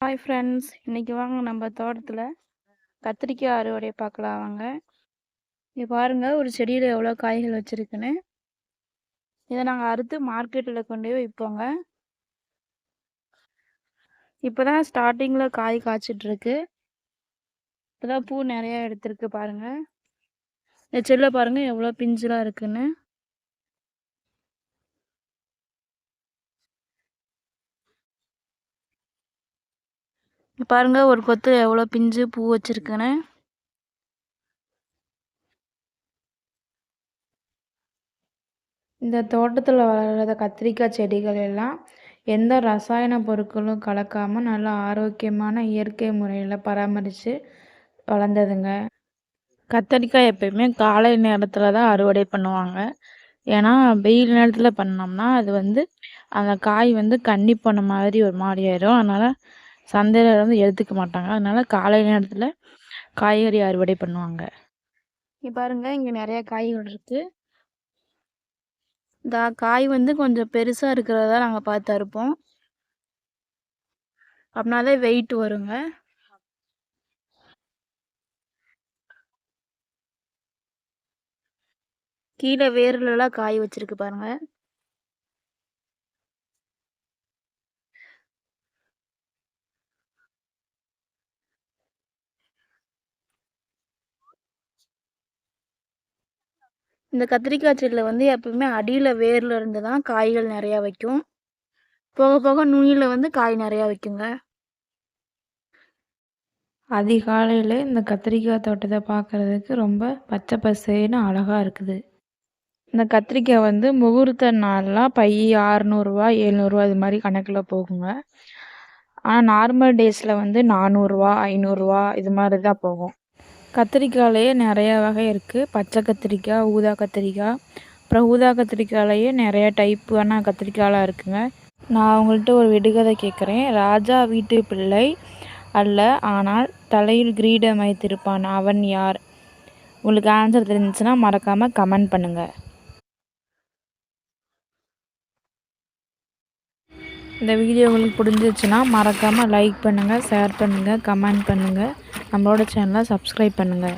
Hi friends இன்றைக்கி வாங்க நம்ம தோட்டத்தில் கத்திரிக்காய் அறுவடை பார்க்கலாம் வாங்க. இங்கே பாருங்கள் ஒரு செடியில் எவ்வளோ காய்கள் வச்சுருக்குன்னு. இதை நாங்கள் அறுத்து மார்க்கெட்டில் கொண்டு போய் விற்போங்க இப்போ தான் ஸ்டார்டிங்கில் காய் காய்ச்சிட்ருக்கு இப்போ தான் பூ நிறையா எடுத்துருக்கு பாருங்கள் இந்த செல்லை பாருங்கள் எவ்வளோ பிஞ்சுலாம் இருக்குன்னு. பாருங்க ஒரு கொத்து எவ்வளோ பிஞ்சு பூ வச்சுருக்குன்னு. இந்த தோட்டத்தில் வளர்கிற கத்திரிக்காய் செடிகள் எல்லாம் எந்த ரசாயன பொருட்களும் கலக்காமல் நல்லா ஆரோக்கியமான இயற்கை முறையில் பராமரித்து வளர்ந்ததுங்க. கத்திரிக்காய் எப்பயுமே காலை நேரத்தில் தான் அறுவடை பண்ணுவாங்க. ஏன்னா வெயில் நேரத்தில் பண்ணோம்னா அது வந்து அந்த காய் வந்து கன்னி போன மாதிரி ஒரு மாதிரி ஆயிடும் அதனால் சந்தையில் வந்து எடுத்துக்க மாட்டாங்க. அதனால காலை நேரத்தில் காய்கறி அறுவடை பண்ணுவாங்க. இங்கே பாருங்கள் இங்கே நிறையா காய்கள் இருக்குது இந்த காய் வந்து கொஞ்சம் பெருசாக இருக்கிறதா நாங்கள் பார்த்து அறுப்போம். அப்படின்னா வெயிட் வருங்க. கீழே வேர்லலாம் காய் வச்சிருக்கு பாருங்கள் இந்த கத்திரிக்காய் செடியில் வந்து எப்பவுமே அடியில் வேரில் இருந்து தான் காய்கள் நிறையா வைக்கும். போக போக நுனியில் வந்து காய் நிறையா வைக்குங்க. அதிகாலையில் இந்த கத்திரிக்காய் தோட்டத்தை பார்க்குறதுக்கு ரொம்ப பச்சை பசேன்னு அழகாக இருக்குது. இந்த கத்திரிக்காய் வந்து முகூர்த்த நாள்லாம் பை அறநூறுவா எழுநூறுவா இது மாதிரி கணக்கில் போகுங்க. ஆனால் நார்மல் டேஸில் வந்து நானூறுரூவா ஐநூறுரூவா இது மாதிரி தான் போகும். கத்திரிக்காயிலையே நிறையா வகை இருக்குது பச்சை கத்திரிக்காய் ஊதா கத்திரிக்காய். அப்புறம் ஊதா கத்திரிக்காயிலையே நிறையா டைப்பான கத்திரிக்காயெலாம் இருக்குதுங்க நான் அவங்கள்ட்ட ஒரு விடுகதை கேட்குறேன் ராஜா வீட்டு பிள்ளை அல்ல ஆனால் தலையில் கிரீடம் வைத்திருப்பான். அவன் யார்? உங்களுக்கு ஆன்சர் தெரிஞ்சுன்னா மறக்காமல் கமெண்ட் பண்ணுங்கள் இந்த வீடியோ உங்களுக்கு பிடிச்சிருச்சுன்னா மறக்காமல் லைக் பண்ணுங்கள் ஷேர் பண்ணுங்கள் கமெண்ட் பண்ணுங்கள் நம்மளோட சேனலை சப்ஸ்கிரைப் பண்ணுங்கள்